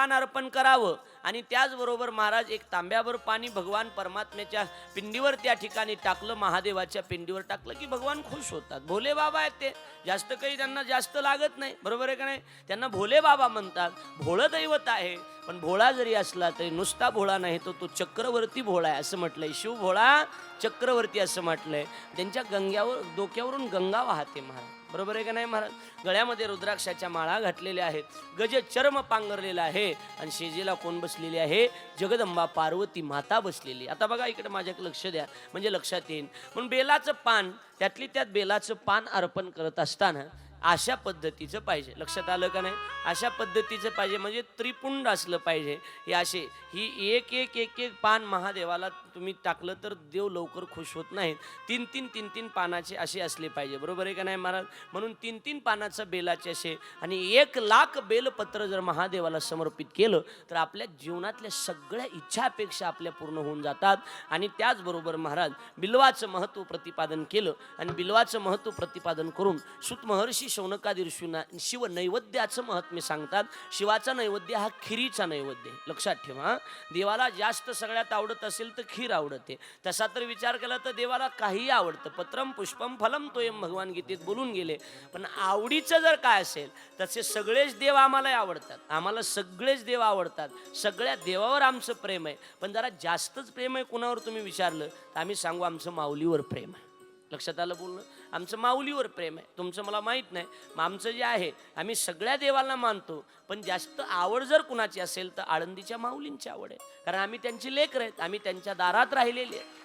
पान अर्पण करावं. आणि त्याचबरोबर महाराज एक तांब्यावर पाणी भगवान परमात्म्याच्या पिंडीवर त्या ठिकाणी टाकलं महादेवाच्या पिंडीवर टाकलं की भगवान खुश होतात. भोले बाबा आहेत ते. जास्त काही त्यांना जास्त लागत नाही. बरोबर आहे का नाही? त्यांना भोले बाबा म्हणतात. भोळं दैवत आहे. पण भोळा जरी असला तरी नुसता भोळा नाही तो तो चक्रवर्ती भोळा आहे असं म्हटलंय. शिव भोळा चक्रवर्ती असं म्हटलंय. त्यांच्या गंग्यावर डोक्यावरून गंगा वाहते महाराज. बरोबर आहे का नाही महाराज? गळ्यामध्ये रुद्राक्षाच्या माळा घातलेल्या आहेत. गज चर्म पांघरलेला आहे आणि शेजेला कोण बसलेली आहे? जगदंबा पार्वती माता बसलेली. आता बघा इकडे माझ्याकडे लक्ष द्या. म्हणजे लक्षात येईल. म्हणून बेलाचं पान त्यातली त्यात बेलाचं पान अर्पण करत असताना अशा पद्धतीचं पाहिजे. लक्षात आलं का नाही? अशा पद्धतीचं पाहिजे म्हणजे त्रिपुंड असलं पाहिजे. हे असे ही एक एक एक एक पान महादेवाला तुम्ही टाकलं तर देव लवकर खुश होत नाहीत. तीन तीन तीन तीन पानाचे असे असले पाहिजे. बरोबर आहे का नाही महाराज? म्हणून तीन तीन पानाचं बेलाचे असे आणि एक लाख बेलपत्र जर महादेवाला समर्पित केलं तर आपल्या जीवनातल्या सगळ्या इच्छा अपेक्षा आपल्या पूर्ण होऊन जातात. आणि त्याचबरोबर महाराज बिल्वाचं महत्त्व प्रतिपादन केलं आणि बिल्वाचं महत्त्व प्रतिपादन करून सुत महर्षी शौनकादी ऋषींना शिव नैवेद्याचं महत्म्य सांगतात. शिवाचा नैवेद्य हा खिरीचा नैवेद्य लक्षात ठेवा देवाला जास्त सगळ्यात आवडत असेल तर खीर आवडते. तसा तर विचार केला तर देवाला काहीही आवडतं. पत्रम पुष्पम फलम तोयम भगवान गीतेत बोलून गेले. पण आवडीचं जर काय असेल तसे सगळेच देव आम्हाला आवडतात. आम्हाला सगळेच देव आवडतात. सगळ्या देवावर आमचं प्रेम आहे. पण जरा जास्तच प्रेम आहे कुणावर तुम्ही विचारलं तर आम्ही सांगू आमचं माऊलीवर प्रेम आहे. लक्षात आलं बोलणं? आमचं माऊलीवर प्रेम आहे. तुमचं मला माहीत नाही. मग आमचं जे आहे आम्ही सगळ्या देवाला मानतो. पण जास्त आवड जर कुणाची असेल तर आळंदीच्या माऊलींची आवड आहे. कारण आम्ही त्यांची लेकर आहेत. आम्ही त्यांच्या दारात राहिलेली आहे.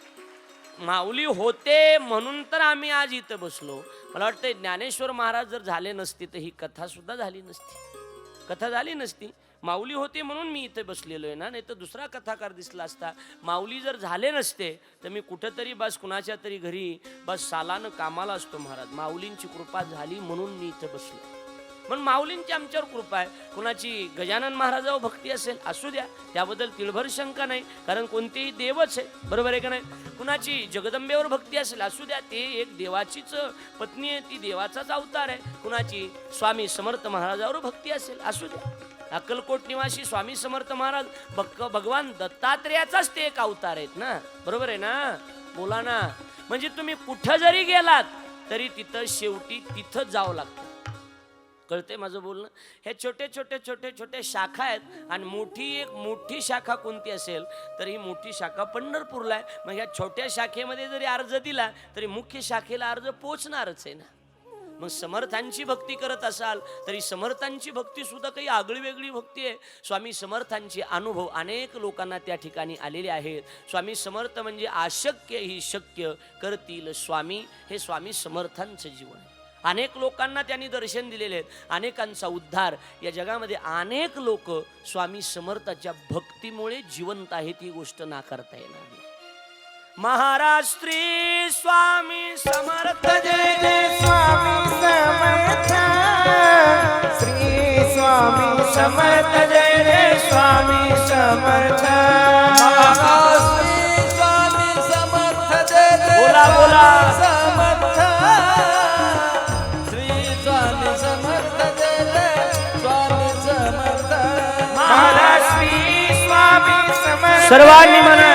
माऊली होते म्हणून तर आम्ही आज इथं बसलो. मला वाटतं ज्ञानेश्वर महाराज जर झाले नसते तर ही कथा सुद्धा झाली नसती. कथा झाली नसती. माऊली होते म्हणून मी इथे बसलेलो आहे ना नाही तर दुसरा कथाकार दिसला असता. माऊली जर झाले नसते तर मी कुठंतरी बस कुणाच्या तरी घरी बस सालानं कामाला असतो महाराज. माऊलींची कृपा झाली म्हणून मी इथे बसलो. पण माऊलींची आमच्यावर कृपा आहे. कुणाची गजानन महाराजावर भक्ती असेल असू द्या. त्याबद्दल तिळभर शंका नाही. कारण कोणतेही देवच आहे बरोबर आहे का नाही? कुणाची जगदंबेवर भक्ती असेल असू द्या. ते एक देवाचीच पत्नी आहे. ती देवाचाच अवतार आहे. कुणाची स्वामी समर्थ महाराजावर भक्ती असेल असू द्या. अक्कलकोट निवासी स्वामी समर्थ महाराज भक्क भगवान दत्तात्रेयाचाच ते एक अवतार आहेत ना? बरोबर आहे ना? बोला ना म्हणजे तुम्ही कुठं जरी गेलात तरी तिथं शेवटी तिथं जावं लागतं. कळते माझं बोलणं? हे छोटे छोटे छोटे छोटे शाखा आहेत आणि मोठी एक मोठी शाखा कोणती असेल तर ही मोठी शाखा पंढरपूरला आहे. मग ह्या छोट्या शाखेमध्ये जरी अर्ज दिला तरी मुख्य शाखेला अर्ज पोचणारच आहे ना? मग समर्थांची भक्ती करत असाल तरी समर्थांची भक्ती सुद्धा काही आगळी वेगळी भक्ती आहे. स्वामी समर्थांचे अनुभव अनेक लोकांना त्या ठिकाणी आलेले आहेत. स्वामी समर्थ म्हणजे अशक्य ही शक्य करतील स्वामी हे स्वामी समर्थांचं जीवन आहे. अनेक लोकांना त्यांनी दर्शन दिलेले आहेत. अनेकांचा उद्धार. या जगामध्ये अनेक लोक स्वामी समर्थाच्या भक्तीमुळे जिवंत आहेत ही गोष्ट नाकारता येणार नाही. महाराज श्री स्वामी समर्थ जय जय स्वामी समर्थ श्री स्वामी समर्थ जय जय स्वामी समर्थ। श्री स्वामी समर्थ जय जय बोला, बोला. समर्थ। श्री स्वामी समर्थ जय जय स्वामी समर्थ। महाराज श्री स्वामी समर्थ। सर्वांनी म्हणा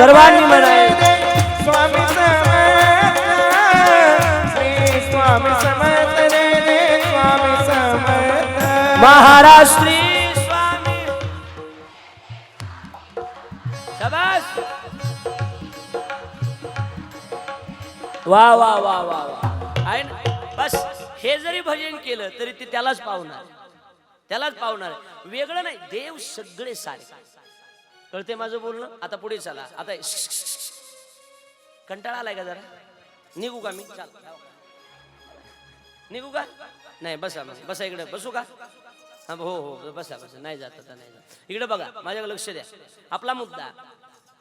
सर्वांनी म्हणाय स्वामी श्री स्वामी समर्थ जय जय स्वामी समर्थ. महाराज श्री स्वामी. शाबास. वा वा वा वा वा. आहे ना बस हे जरी भजन केलं तरी ते त्यालाच पावणार. त्यालाच पावणार. वेगळं नाही देव सगळे सारे. कळते माझं बोलणं? आता पुढे चला. आता कंटाळा आलाय का जरा? निघू का मी? चाल. निघू का? नाही बसा बसा. बसा इकडे. बसू का? हो हो. बसा बसा. नाही जात आता नाही जात. इकडे बघा. माझ्याकडे लक्ष द्या. आपला मुद्दा.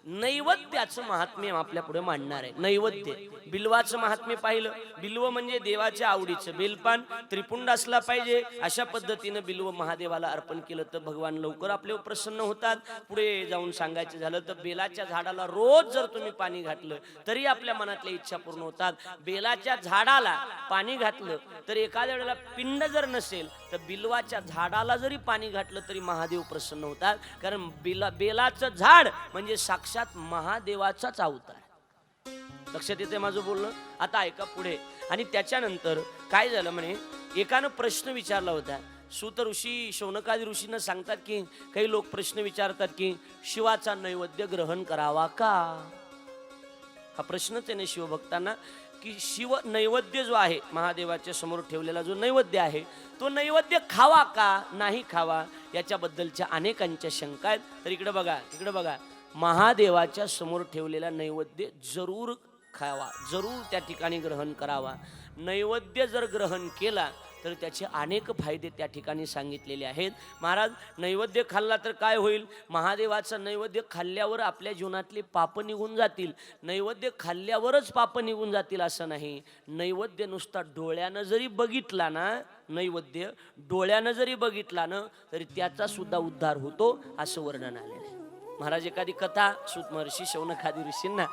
नैवेद्याचं महात्म्य आपल्या पुढे मांडणार आहे. नैवेद्य. बिल्वाचं महात्म्य पाहिलं. बिल्व म्हणजे देवाच्या आवडीचं. बेलपान त्रिपुंड असला पाहिजे. अशा पद्धतीनं बिल्व महादेवाला अर्पण केलं तर भगवान लवकर आपल्यावर प्रसन्न होतात. पुढे जाऊन सांगायचं झालं तर बेलाच्या झाडाला रोज जर तुम्ही पाणी घातलं तरी आपल्या मनातल्या इच्छा पूर्ण होतात. बेलाच्या झाडाला पाणी घातलं तर एखाद्या वेळेला पिंड जर नसेल तर बिलवाच्या झाडाला जरी पाणी घातलं तरी महादेव प्रसन्न होतात. कारण बिला बेलाचं झाड म्हणजे साक्षात महादेवाचाच अवतार. लक्षात येते माझं बोलणं? आता ऐका पुढे. आणि त्याच्यानंतर काय झालं म्हणे? एकानं प्रश्न विचारला होता. सूत ऋषी शौनकादी ऋषीनं सांगतात की काही लोक प्रश्न विचारतात की शिवाचा नैवेद्य ग्रहण करावा का? हा प्रश्नच आहे ना शिवभक्तांना. की शिव नैवेद्य जो आहे महादेवाच्या समोर ठेवलेला जो नैवेद्य आहे तो नैवेद्य खावा का नाही खावा याच्याबद्दलच्या अनेकांच्या शंका आहेत. तर इकडे बघा इकडे बघा. महादेवाच्या समोर ठेवलेला नैवेद्य जरूर खावा जरूर त्या ठिकाणी ग्रहण करावा. नैवेद्य जर ग्रहण केला तर त्याचे अनेक फायदे त्या ठिकाणी सांगितलेले आहेत. महाराज नैवेद्य खाल्ला तर काय होईल? महादेवाचं नैवेद्य खाल्ल्यावर आपल्या जीवनातली पाप निघून जातील. नैवेद्य खाल्ल्यावरच पाप निघून जातील असं नाही. नैवेद्य नुसता डोळ्यानं जरी बघितला ना नैवेद्य डोळ्यानं जरी बघितला ना तरी त्याचा सुद्धा उद्धार होतो असं वर्णन आलेलं आहे. महाराज एखादी कथा सुत महर्षी शौनकादी ऋषींना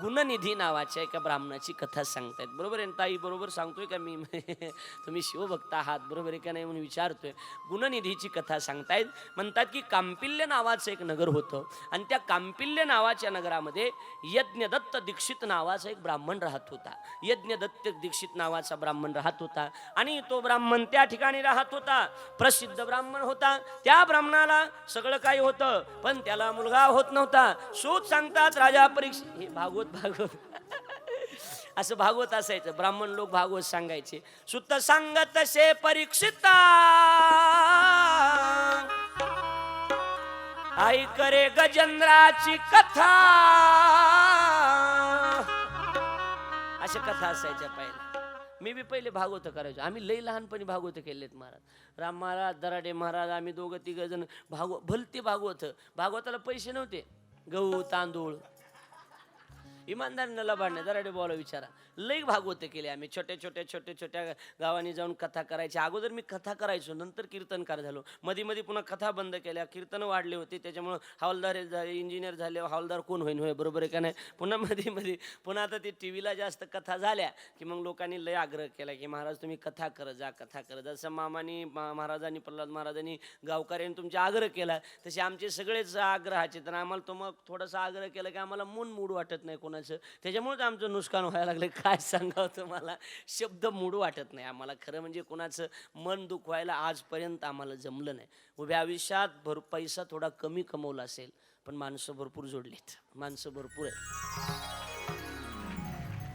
गुणनिधी नावाच्या एका ब्राह्मणाची कथा सांगतायत. बरोबर आहे ताई? बरोबर सांगतोय का मी? तुम्ही शिवभक्त आहात बरोबर आहे का नाही म्हणून विचारतोय. गुणनिधीची कथा सांगतायत. म्हणतात की कांपिल्य नावाचं एक नगर होतं आणि त्या कांपिल्य नावाच्या नगरामध्ये यज्ञदत्त दीक्षित नावाचा एक ब्राह्मण राहत होता. यज्ञदत्त दीक्षित नावाचा ब्राह्मण राहत होता आणि तो ब्राह्मण त्या ठिकाणी राहत होता. प्रसिद्ध ब्राह्मण होता. त्या ब्राह्मणाला सगळं काही होतं पण त्याला मुलगा होत नव्हता. सूत सांगतात राजा परीक्षा हे भागवत भागवत. असं भागवत असायचं. ब्राह्मण लोक भागवत सांगायचे. सुत सांगत से परीक्षिता. आई करे गजेंद्राची कथा. अशा कथा असायच्या पहिल्या. मी बी पहिले भागवत करायचो. आम्ही लई लहानपणी भागवत केलेत महाराज. राम महाराज दराडे महाराज आम्ही दोघं तिघ जण भागव भलते भागवत. भागवताला पैसे नव्हते. गहू तांदूळ इमानदारीनं लबाडणे दराडे बोला विचारा. लई भागवते केले आम्ही. छोट्या छोट्या छोट्या छोट्या गावांनी जाऊन कथा करायची. अगोदर मी कथा करायचो नंतर कीर्तनकार झालो. मध्ये मध्ये पुन्हा कथा बंद केल्या. कीर्तन वाढले होते त्याच्यामुळं हवालदार झाले इंजिनियर झाले हवालदार कोण होईन होय बरोबर आहे का नाही? पुन्हा मध्ये मध्ये पुन्हा आता ते टी व्हीला जास्त कथा झाल्या की मग लोकांनी लय आग्रह केला की महाराज तुम्ही कथा करत जा कथा करत जा. जसं मामानी मा- महाराजांनी प्रल्हाद महाराजांनी गावकऱ्यांनी तुमचा आग्रह केला तसे आमचे सगळेच आग्रहाचे. तर आम्हाला तो मग थोडासा आग्रह केला की आम्हाला मन मूड वाटत नाही कोणाचं त्याच्यामुळेच आमचं नुकसान व्हायला लागलं काय सांगावं तुम्हाला? शब्द मूड वाटत नाही आम्हाला. खरं म्हणजे कोणाचं मन दुखवायला आजपर्यंत आम्हाला जमलं नाही. उभ्या आयुष्यात भर पैसा थोडा कमी कमवला असेल पण माणसं भरपूर जोडलीत. माणसं भरपूर आहेत.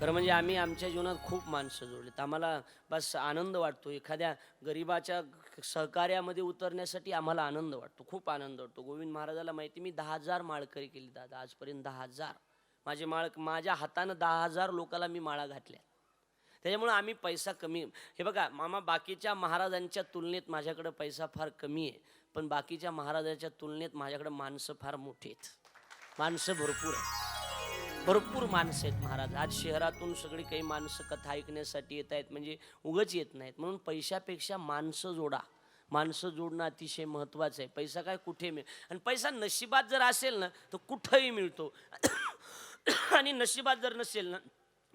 खरं म्हणजे आम्ही आमच्या जीवनात खूप माणसं जोडलीत. आम्हाला बस आनंद वाटतो. एखाद्या गरिबाच्या सहकार्यामध्ये उतरण्यासाठी आम्हाला आनंद वाटतो. खूप आनंद वाटतो. गोविंद महाराजाला माहिती मी दहा हजार माळकरी केली दादा. आजपर्यंत दहा हजार. माझे माळ माझ्या हातानं दहा हजार लोकाला मी माळा घातल्या. त्याच्यामुळं आम्ही पैसा कमी हे बघा मामा बाकीच्या महाराजांच्या तुलनेत माझ्याकडं पैसा फार कमी आहे पण बाकीच्या महाराजांच्या तुलनेत माझ्याकडं माणसं फार मोठी आहेत. माणसं भरपूर आहेत. भरपूर माणसं आहेत महाराज. आज शहरातून सगळी काही माणसं कथा ऐकण्यासाठी येत आहेत म्हणजे उगच येत नाहीत. म्हणून पैशापेक्षा माणसं जोडा. माणसं जोडणं अतिशय महत्त्वाचं आहे. पैसा काय कुठे मिळ आणि पैसा नशिबात जर असेल ना तर कुठंही मिळतो. आणि नशिबात जर नसेल ना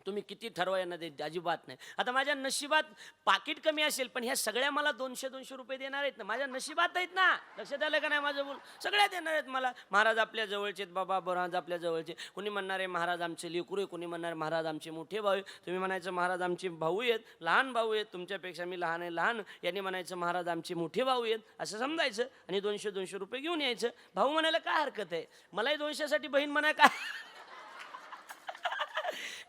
तुम्ही किती ठरवा यांना देत अजिबात नाही. आता माझ्या नशिबात पाकिट कमी असेल पण ह्या सगळ्या मला दोनशे दोनशे रुपये देणार आहेत ना. माझ्या नशिबात आहेत ना. लक्षात आलं का नाही माझं बोल? सगळ्या देणार आहेत मला. महाराज आपल्या जवळचे आहेत बाबा महाराज आपल्या जवळचे. कुणी म्हणणार आहे महाराज आमचे लेकरू आहे कोणी म्हणणार महाराज आमचे मोठे भाऊ आहे तुम्ही म्हणायचं महाराज आमचे भाऊ आहेत लहान भाऊ आहेत. तुमच्यापेक्षा मी लहान आहे लहान. यांनी म्हणायचं महाराज आमचे मोठे भाऊ आहेत. असं समजायचं आणि दोनशे दोनशे रुपये घेऊन यायचं. भाऊ म्हणायला काय हरकत आहे? मलाही दोनशेसाठी बहीण म्हणाय काय?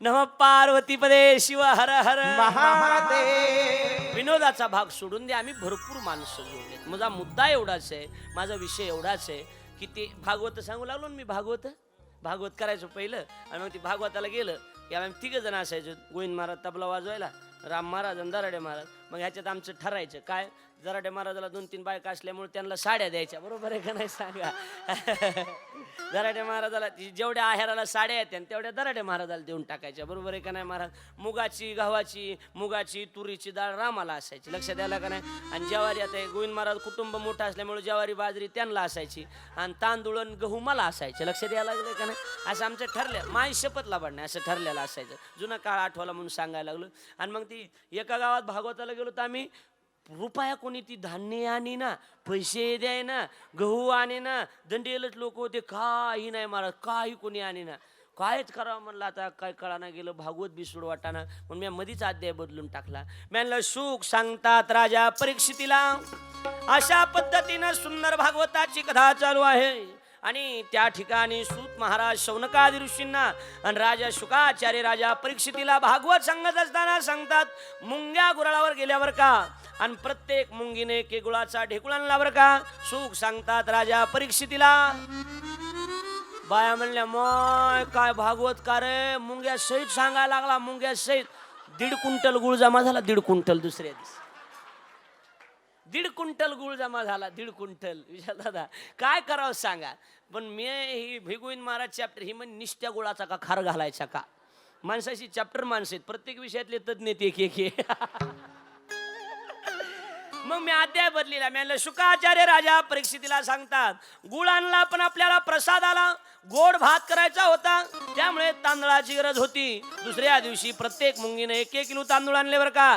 नम पार्वती पदे शिव हर हर। महादेव। विनोदाचा भाग सोडून दे आम्ही भरपूर माणसं जोडलेत. माझा मुद्दा एवढाच आहे माझा विषय एवढाच आहे की ते भागवत सांगू लागलो ना मी भागवत? भागवत करायचो पहिलं आणि मग ते भागवताला गेलं. की आम्ही तिघ जण असायचो गोविंद महाराज तबला वाजवायला राम महाराज आणि दराडे महाराज. मग ह्याच्यात आमचं ठरायचं काय? जराडे महाराजाला दोन तीन बायका असल्यामुळे त्यांना साड्या द्यायच्या. बरोबर आहे का नाही सांगा? जराडे महाराजाला जेवढ्या आहाराला साड्या आहेत तेवढ्या दराडे महाराजाला देऊन टाकायच्या. बरोबर आहे का नाही महाराज? मुगाची गव्हाची मुगाची तुरीची डाळ रामाला असायची. लक्षात द्यायला का नाही? आणि ज्वारी आता गोविंद महाराज कुटुंब मोठं असल्यामुळे ज्वारी बाजरी त्यांना असायची. आणि तांदूळ आणि गहू मला असायचे. लक्षात द्यायला लागलं का नाही? असं आमचं ठरलं. माय शपथला लाभण नाही असं ठरलेलं असायचं. जुना काळ आठवला म्हणून सांगायला लागलो. आणि मग ती एका गावात भागवताला गेलो तर आम्ही रुपया कोणी ती धान्य आणि ना पैसे द्याय ना गहू आणि ना दंडेलच लोक होते काही नाही महाराज काही कोणी आणि ना. कायच करावं म्हणलं आता काय कळाना गेलं भागवत बिसूड वाटाना म्हणून मी मधीच अध्याय बदलून टाकला. म्हणलं सुख सांगतात राजा परीक्षितीला. अशा पद्धतीनं सुंदर भागवताची कथा चालू आहे. आणि त्या ठिकाणी सूत महाराज शौनकादी ऋषींना आणि राजा शुकाचार्य राजा परीक्षितीला भागवत सांगत असताना सांगतात मुंग्या गुराळावर गेल्यावर का? आणि प्रत्येक मुंगीने के गुळाचा ढेकुळ आणलावर का? सुख सांगतात राजा परीक्षितीला. बाया म्हणल्या मय काय भागवत का रे? मुंग्या सहित सांगायला लागला मुंग्या सहित. दीड क्विंटल गुळ जमा झाला दीड क्विंटल दुसऱ्या दिवशी. दीड क्विंटल गुळ जमा झाला दीड क्विंटल. विशाल दादा काय करावं सांगा? पण मी ही भिगुईन महाराज चॅप्टर ही म्हणजे निष्ट्या गुळाचा का खार घालायचा का? माणसाची चॅप्टर माणसं आहेत प्रत्येक विषयातले तज्ञ एक एक मग मी अध्याय बदलीला. मी शुकाचार्य राजा परीक्षितीला सांगतात गुळ आणला पण आपल्याला प्रसाद आला गोड भात करायचा होता त्यामुळे तांदळाची गरज होती. दुसऱ्या दिवशी प्रत्येक मुंगीने एक एक किलो तांदूळ आणले बरं का?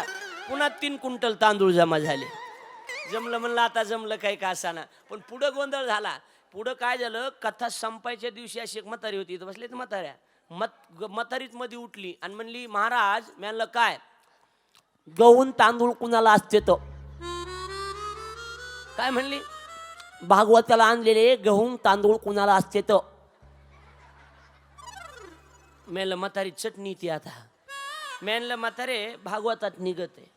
पुन्हा तीन क्विंटल तांदूळ जमा झाले. जमलं म्हणलं आता जमलं काही का असाना पण पुढं गोंधळ झाला. पुढं काय झालं? कथा संपायच्या दिवशी अशी एक म्हातारी होती. इथं बसले म्हाताऱ्या. मत ग- म्हातारीत मध्ये उठली आणि म्हणली महाराज मी म्हणलं काय? गहून तांदूळ कुणाला असते तो काय म्हणली? भागवताला आणलेले गहून तांदूळ कुणाला असते तो मेलं म्हातारी चटणी ती आता. मेनलं म्हातारे भागवतात निघत आहे.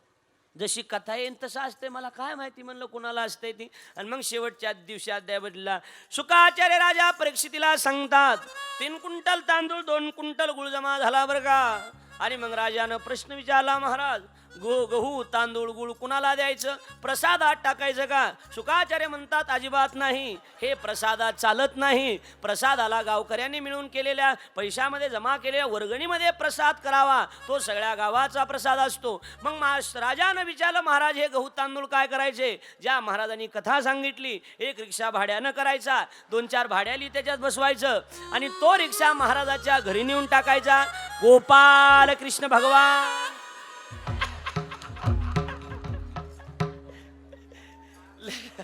जशी कथा येईन तसं असते मला काय माहिती म्हणलं कुणाला असते ती. आणि मग शेवटच्या दिवशी अध्याय बदलला सुखाचार्य राजा परीक्षितीला सांगतात तीन कुंटल तांदूळ दोन कुंटल गुळ जमा झाला बरं का? आणि मग राजानं प्रश्न विचारला महाराज गो गहू तांदूळ गुळ कुणाला द्यायचं? प्रसादात टाकायचं का? सुकाचार्य म्हणतात अजिबात नाही. हे प्रसादात चालत नाही. प्रसादाला गावकऱ्यांनी मिळून केलेल्या पैशामध्ये जमा केलेल्या वर्गणीमध्ये प्रसाद करावा. तो सगळ्या गावाचा प्रसाद असतो. मग मा- राजानं विचारलं महाराज हे गहू तांदूळ काय करायचे? ज्या महाराजांनी कथा सांगितली एक रिक्षा भाड्यानं करायचा दोन चार भाड्याली त्याच्यात बसवायचं आणि तो रिक्षा महाराजाच्या घरी नेऊन टाकायचा. गोपाल कृष्ण भगवान!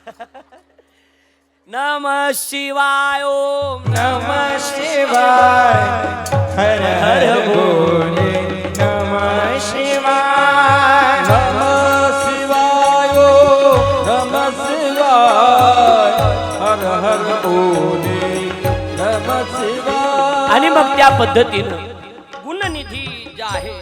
नम शिवाय ओम नम शिवाय। हर हर बोले नम शिवाय। नम शिवाय नम शिवाय। हर हर बोले नम शिवाय। आणि मग त्या पद्धतीनं गुणनिधी जे आहे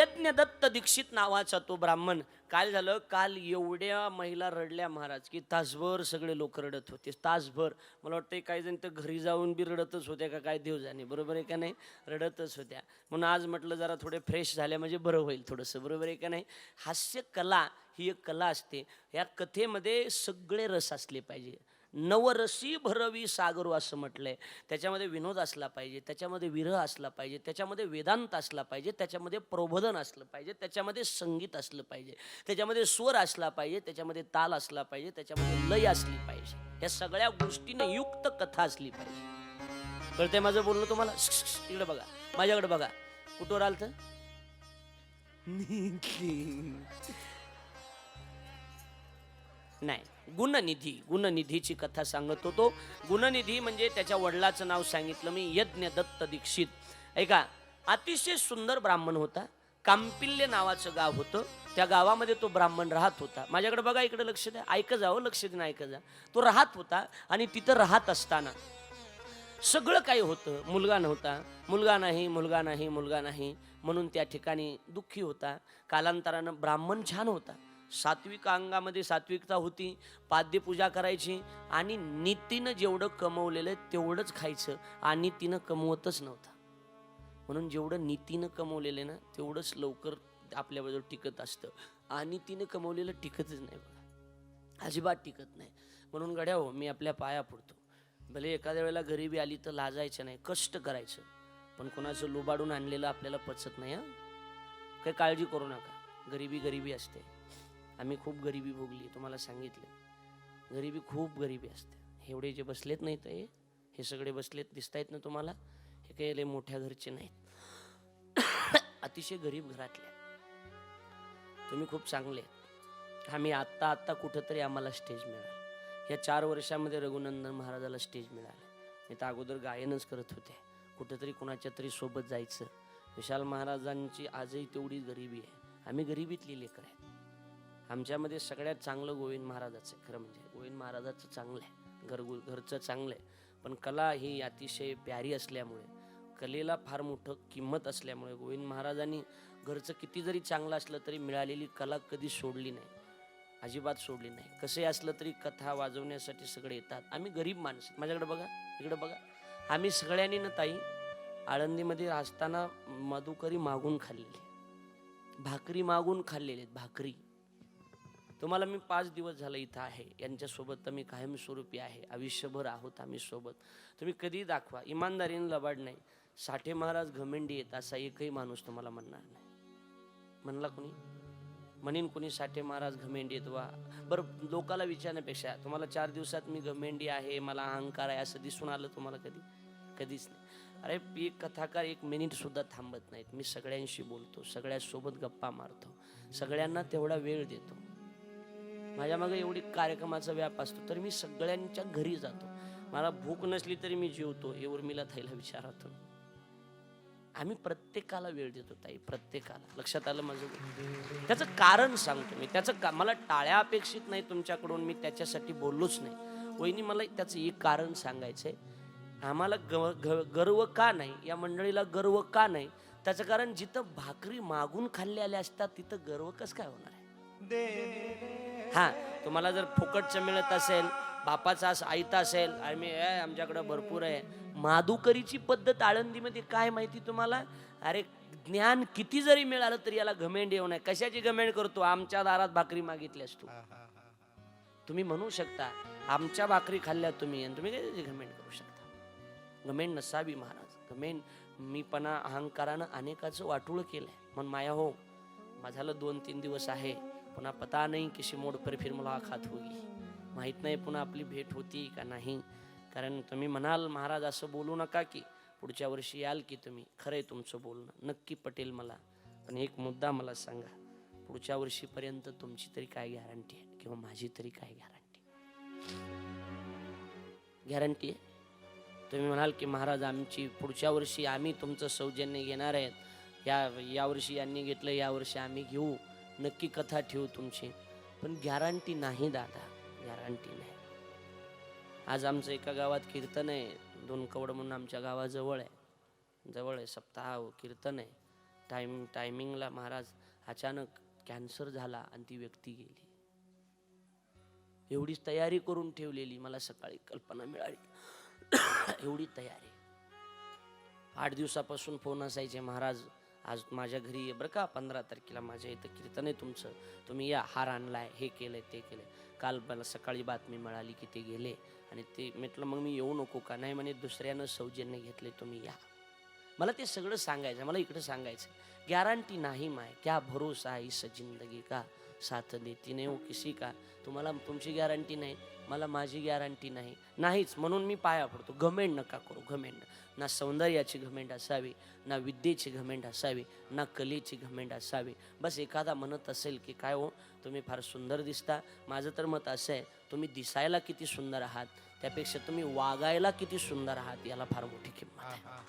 यज्ञदत्त दीक्षित नावाचा तो ब्राह्मण काय झालं काल एवढ्या महिला रडल्या महाराज की तासभर सगळे लोक रडत होते तासभर. मला वाटतं काही जण तर घरी जाऊन बी रडतच होत्या का काय देव जाणे बरोबर आहे का नाही? रडतच होत्या. म्हणून आज म्हटलं जरा थोडे फ्रेश झाल्या म्हणजे बरं होईल थोडंसं बरोबर आहे का नाही? हास्य कला ही एक कला असते. या कथेमध्ये सगळे रस असले पाहिजे. नवरसी भरवी सागरू असं म्हटलंय. त्याच्यामध्ये विनोद असला पाहिजे त्याच्यामध्ये विरह असला पाहिजे त्याच्यामध्ये वेदांत असला पाहिजे त्याच्यामध्ये प्रबोधन असलं पाहिजे त्याच्यामध्ये संगीत असलं पाहिजे त्याच्यामध्ये स्वर असला पाहिजे त्याच्यामध्ये ताल असला पाहिजे त्याच्यामध्ये लय असली पाहिजे. या सगळ्या गोष्टीने युक्त कथा असली पाहिजे. कळते माझं बोलणं तुम्हाला? इकडे बघा माझ्याकडे बघा. कुठवर आलं नाही. गुणनिधी गुणनिधीची कथा सांगत होतो. गुणनिधी म्हणजे त्याच्या वडिलाचं नाव सांगितलं मी यज्ञ दत्त दीक्षित. ऐका अतिशय सुंदर ब्राह्मण होता. कांपिल्य नावाचं गाव होतं. त्या गावामध्ये तो ब्राह्मण राहत होता. माझ्याकडे बघा इकडे लक्ष द्या. ऐकत जावं हो, लक्ष देणं ऐक जा. तो राहत होता आणि तिथं राहत असताना सगळं काही होतं. मुलगा नव्हता. मुलगा नाही मुलगा नाही मुलगा नाही. म्हणून त्या ठिकाणी दुःखी होता. कालांतरानं ब्राह्मण छान होता. सात्विक अंगामध्ये सात्विकता होती पाद्यपूजा करायची आणि नीतीनं जेवढं कमवलेलं आहे तेवढंच खायचं आणि तिनं कमवतच नव्हता. म्हणून जेवढं नीतीनं कमवलेलं आहे ना तेवढंच लवकर आपल्याबरोबर टिकत असतं. आणि तिनं कमवलेलं टिकतच नाही बघा. अजिबात टिकत नाही. म्हणून गड्या हो मी आपल्या पाया पडतो. भले एखाद्या वेळेला गरिबी आली तर लाजायचं नाही कष्ट करायचं. पण कोणाचं लुबाडून आणलेलं आपल्याला पचत नाही हां? काही काळजी करू नका. गरिबी गरिबी असते. आम्ही खूप गरिबी भोगली तुम्हाला सांगितलं. गरिबी खूप गरिबी असते. एवढे जे बसलेत नाहीत हे हे सगळे बसलेत दिसतायत आहेत ना तुम्हाला? हे काही लय मोठ्या घरचे नाहीत. अतिशय गरीब घरातले तुम्ही खूप चांगले आहेत. आम्ही आत्ता आत्ता कुठंतरी आम्हाला स्टेज मिळाला. या चार वर्षामध्ये रघुनंदन महाराजाला स्टेज मिळालं. मी तर अगोदर गायनच करत होते. कुठंतरी कुणाच्या तरी सोबत जायचं. विशाल महाराजांची आजही तेवढी गरिबी आहे. आम्ही गरिबीतली लेकर आहे आमच्यामध्ये सगळ्यात चांगलं गोविंद महाराजाचं आहे खरं म्हणजे. गोविंद महाराजाचं चांगलं आहे घरगु घरचं चांगलं आहे. पण कला ही अतिशय प्यारी असल्यामुळे कलेला फार मोठं किंमत असल्यामुळे गोविंद महाराजांनी घरचं किती जरी चांगलं असलं तरी मिळालेली कला कधी सोडली नाही. अजिबात सोडली नाही. कसे असलं तरी कथा वाजवण्यासाठी सगळे येतात. आम्ही गरीब माणसं माझ्याकडे बघा इकडे बघा. आम्ही सगळ्यांनी ना ताई आळंदीमध्ये असताना मधुकरी मागून खाल्लेली. भाकरी मागून खाल्लेली आहेत भाकरी. तुम्हाला मी पाच दिवस झालं इथं आहे. यांच्यासोबत तर मी कायमस्वरूपी आहे. आयुष्यभर आहोत आम्ही सोबत. तुम्ही कधी दाखवा. इमानदारीने लबाड नाही. साठे महाराज घमेंडी येत असा एकही माणूस तुम्हाला म्हणणार नाही. म्हणला कोणी? म्हणेन कोणी? साठे महाराज घमेंडी येत वा. बरं लोकाला विचारण्यापेक्षा तुम्हाला चार दिवसात मी घमेंडी आहे मला अहंकार आहे असं दिसून आलं तुम्हाला कधी? कधीच नाही. अरे एक कथाकार एक मिनिट सुद्धा थांबत नाहीत. मी सगळ्यांशी बोलतो सगळ्यासोबत गप्पा मारतो सगळ्यांना तेवढा वेळ देतो. माझ्या मागे एवढी कार्यक्रमाचा व्याप असतो तर मी सगळ्यांच्या घरी जातो. मला भूक नसली तरी मी जेवतो एवढं मीला ताईला विचारतो. आम्ही प्रत्येकाला वेळ देतो ताई प्रत्येकाला. लक्षात आलं माझं? त्याचं कारण सांगतो मी. त्याचं का मला टाळ्या अपेक्षित नाही तुमच्याकडून मी त्याच्यासाठी बोललोच नाही. वहिनी मला त्याचं एक कारण सांगायचंय. आम्हाला ग- ग- गर्व का नाही या मंडळीला गर्व का नाही? त्याचं कारण जिथं भाकरी मागून खाल्लेल्या असतात तिथं गर्व कसं काय होणार आहे? हा तुम्हाला जर फुकटचं मिळत असेल बापाचा अस- आयता असेल आम्ही आमच्याकडं भरपूर आहे. माधुकरीची पद्धत आळंदीमध्ये काय माहिती तुम्हाला? अरे ज्ञान किती जरी मिळालं तरी याला घमेंड येऊ नये. कशाची घमेंड करतो? आमच्या दारात भाकरी मागितल्यास तू. तुम्ही म्हणू शकता आमच्या भाकरी खाल्ल्या तुम्ही आणि तुम्ही काय घमेंड करू शकता. घमेंड नसावी महाराज. घमेंड मीपणा अहंकारानं अनेकाचं वाटोळ केलंय. म्हणून माया हो माझ्याला दोन तीन दिवस आहे. पुन्हा पता नाही किसी मोड पर फिर मुलाकात होगी. माहीत नाही पुन्हा आपली भेट होती का नाही. कारण तुम्ही म्हणाल महाराज असं बोलू नका की पुढच्या वर्षी याल की तुम्ही. खरं आहे तुमचं बोलणं. नक्की पटेल मला. पण एक मुद्दा मला सांगा. पुढच्या वर्षीपर्यंत तुमची तरी काय गॅरंटी आहे? किंवा माझी तरी काय गॅरंटी गॅरंटी आहे? तुम्ही म्हणाल की महाराज आमची पुढच्या वर्षी आम्ही तुमचं सौजन्य घेणार आहेत. या यावर्षी यांनी घेतलं यावर्षी आम्ही घेऊ. नक्की कथा ठेवू तुमची. पण गॅरंटी नाही दादा गॅरंटी नाही. आज आमचं एका गावात कीर्तन आहे दोन कवड म्हणून आमच्या गावाजवळ आहे. जवळ आहे सप्ताह कीर्तन आहे. टाइम टायमिंगला महाराज अचानक कॅन्सर झाला आणि ती व्यक्ती गेली. एवढीच तयारी करून ठेवलेली मला सकाळी कल्पना मिळाली. एवढी तयारी. आठ दिवसापासून फोन असायचे महाराज आज माझ्या घरी ये बरं का पंधरा तारखेला माझ्या इथं कीर्तन आहे तुमचं. तुम्ही या हार आणलाय हे केलंय ते केलंय. काल मला सकाळी बातमी मिळाली की ते गेले. आणि ते म्हटलं मग मी येऊ नको का? नाही म्हणे दुसऱ्यानं सौजन्य घेतले तुम्ही या. मला ते सगळं सांगायचं मला इकडं सांगायचं. गॅरंटी नाही माय क्या भरोसा आहे इस जिंदगी का? साथ देती नाही हो किसी का? तुम्हाला तुमची गॅरंटी नाही मला माझी गॅरंटी नाही. नाहीच म्हणून मी पाया पडतो. घमेंड नका करू घमेंड. ना सौंदर्याची घमेंड असावी ना विद्येची घमेंड असावी ना कलेची घमेंड असावी. बस एखादा म्हणत असेल की काय हो? तुम्ही फार सुंदर दिसता. माझं तर मत असं आहे तुम्ही दिसायला किती सुंदर आहात त्यापेक्षा तुम्ही वागायला किती सुंदर आहात याला फार मोठी किंमत आहे.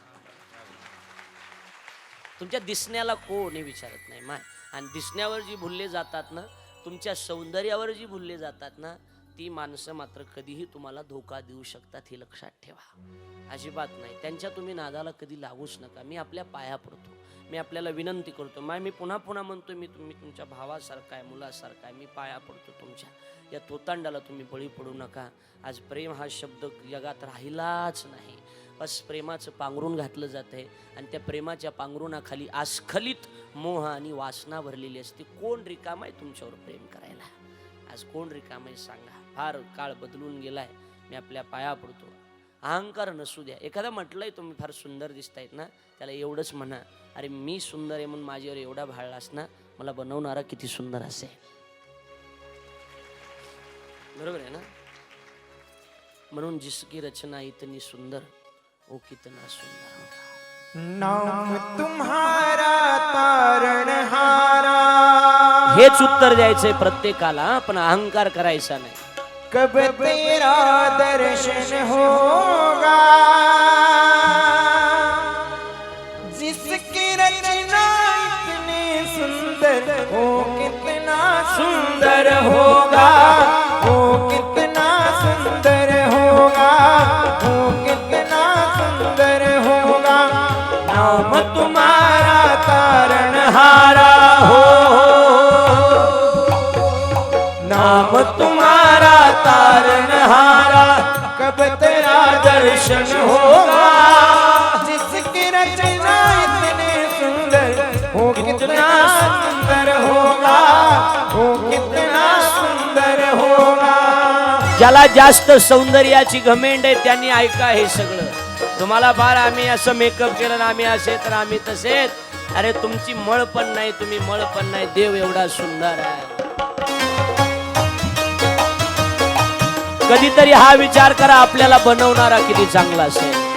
तुमच्या दिसण्याला कोणी विचारत नाही माय. आणि दिसण्यावर जी भुलले जातात ना तुमच्या सौंदर्यावर जी भुलले जातात ना ती माणसं मात्र कधीही तुम्हाला धोका देऊ शकतात हे लक्षात ठेवा. अजिबात नाही. त्यांच्या तुम्ही नादाला कधी लागूच नका. मी आपल्या पाया पडतो. मी आपल्याला विनंती करतो. माय मी पुन्हा पुन्हा म्हणतो मी तुम्ही तुमच्या भावासारखा आहे मुलासारखा आहे. मी पाया पडतो तुमच्या. या तोतांडाला तुम्ही बळी पडू नका. आज प्रेम हा शब्द जगात राहिलाच नाही. बस प्रेमाचं पांघरून घातलं जात आहे आणि त्या प्रेमाच्या पांघरुणाखाली आस्खलित मोह आणि वासना भरलेली असते. कोण रिकाम आहे तुमच्यावर प्रेम करायला? आज कोण रिकाम आहे सांगा. फार काळ बदलून गेलाय. मी आपल्या पाया पडतो. अहंकार नसू द्या. एखादा म्हटलंय तुम्ही फार सुंदर दिसतायत ना त्याला एवढंच म्हणा. अरे मी सुंदर आहे म्हणून माझ्यावर एवढा भाळलास ना मला बनवणारा किती सुंदर असेल बरोबर आहे ना? म्हणून जिसकी रचना इतनी सुंदर वो कितना सुंदर नाम तुम्हारा तारणहारा हेच उत्तर द्यायचंय प्रत्येकाला पण अहंकार करायचा नाही. कब तेरा दर्शन होगा? तुम्हारा तुम्हारा तारणहारा हो। नाम तुम्हारा तारण हारा कब तेरा दर्शन होगा? जिसकी रचना इतने सुंदर हो कितना सुंदर होगा? हो कितना सुंदर होगा? ज्याला जास्त सौंदर्याची घमेंड आहे त्यांनी ऐका हे सगळं. तुम्हाला फार आम्ही असं मेकअप केलं ना आम्ही असे तर आम्ही तसेच. अरे तुमची मळ पण नाही तुम्ही मळ पण नाही. देव एवढा सुंदर आहे. कधीतरी हा विचार करा आपल्याला बनवणारा किती चांगला असेल.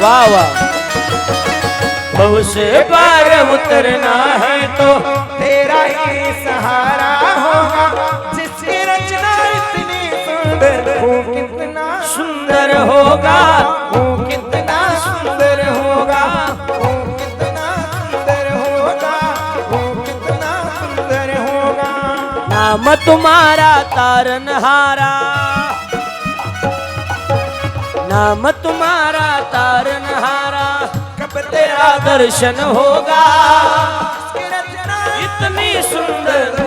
वा वा बहु से पार उतरना है तो तेरा ही सहारा होगा। जिसकी रचना इतनी सुंदर वो कितना सुंदर होगा। वो कितना सुंदर होगा। वो कितना सुंदर होगा। वो कितना सुंदर होगा। नाम तुम्हारा तारनहारा। नाम तुम्हारा तारनहारा कब तेरा दर्शन होगा? इतनी सुंदर